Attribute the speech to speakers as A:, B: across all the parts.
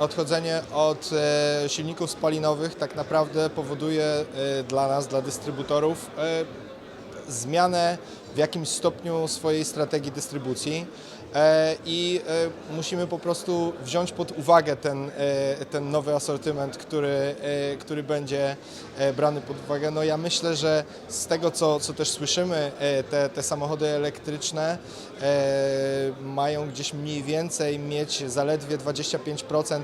A: Odchodzenie od e, silników spalinowych tak naprawdę powoduje e, dla nas, dla dystrybutorów, e, zmianę w jakimś stopniu swojej strategii dystrybucji i e, musimy po prostu wziąć pod uwagę ten, e, ten nowy asortyment, który, e, który będzie e, brany pod uwagę. No ja myślę, że z tego, co, co też słyszymy, e, te, te samochody elektryczne e, mają gdzieś mniej więcej mieć zaledwie 25% e,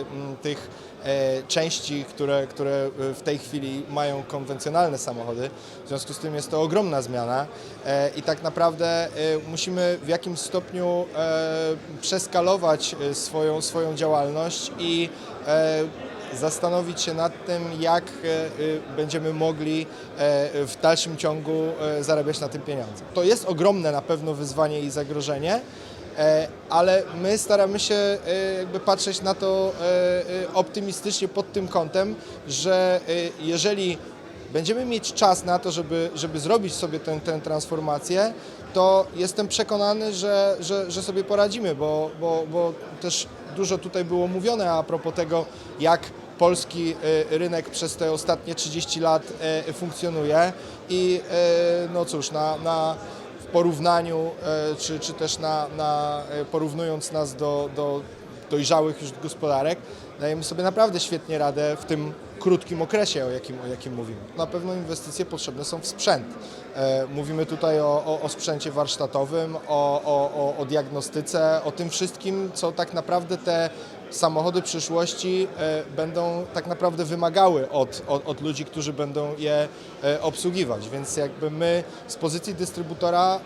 A: m, tych e, części, które, które w tej chwili mają konwencjonalne samochody. W związku z tym jest to ogromna zmiana e, i tak naprawdę e, musimy w jakimś stopniu e, przeskalować e, swoją, swoją działalność i e, zastanowić się nad tym, jak e, będziemy mogli w dalszym ciągu zarabiać na tym pieniądze. To jest ogromne na pewno wyzwanie i zagrożenie, ale my staramy się jakby patrzeć na to optymistycznie pod tym kątem, że jeżeli będziemy mieć czas na to, żeby, żeby zrobić sobie tę, tę transformację, to jestem przekonany, że, że, że sobie poradzimy, bo, bo, bo też dużo tutaj było mówione a propos tego, jak polski e, rynek przez te ostatnie 30 lat e, funkcjonuje. I e, no cóż, na, na w porównaniu, czy, czy też na, na, porównując nas do, do dojrzałych już gospodarek, dajemy sobie naprawdę świetnie radę w tym krótkim okresie, o jakim, o jakim mówimy. Na pewno inwestycje potrzebne są w sprzęt. E, Mówimy tutaj o, o, o sprzęcie warsztatowym, o, o, o, diagnostyce, o tym wszystkim, co tak naprawdę te samochody przyszłości e, będą tak naprawdę wymagały od, od, od ludzi, którzy będą je e, obsługiwać. Więc jakby my z pozycji dystrybutora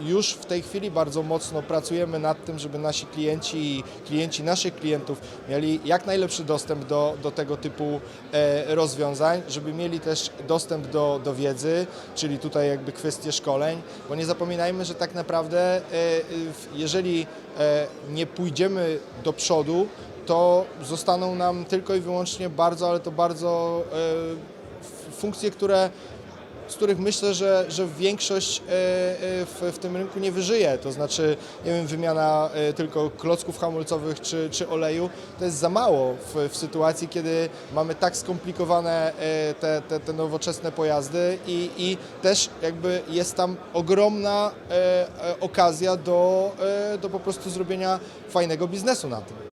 A: już w tej chwili bardzo mocno pracujemy nad tym, żeby nasi klienci i klienci naszych klientów mieli jak najlepszy dostęp do, do tego typu e, rozwiązań, żeby mieli też dostęp do, do wiedzy, czyli tutaj jakby kwestie szkoleń, bo nie zapominajmy, że tak naprawdę e, jeżeli e, nie pójdziemy do przodu, to zostaną nam tylko i wyłącznie bardzo, ale to bardzo funkcje, które z których myślę, że, że większość e, e, w, w tym rynku nie wyżyje. To znaczy, nie wiem, wymiana e, tylko klocków hamulcowych czy, czy oleju, to jest za mało w, w sytuacji, kiedy mamy tak skomplikowane te, te, te nowoczesne pojazdy i, i też jakby jest tam ogromna okazja do, do po prostu zrobienia fajnego biznesu na tym.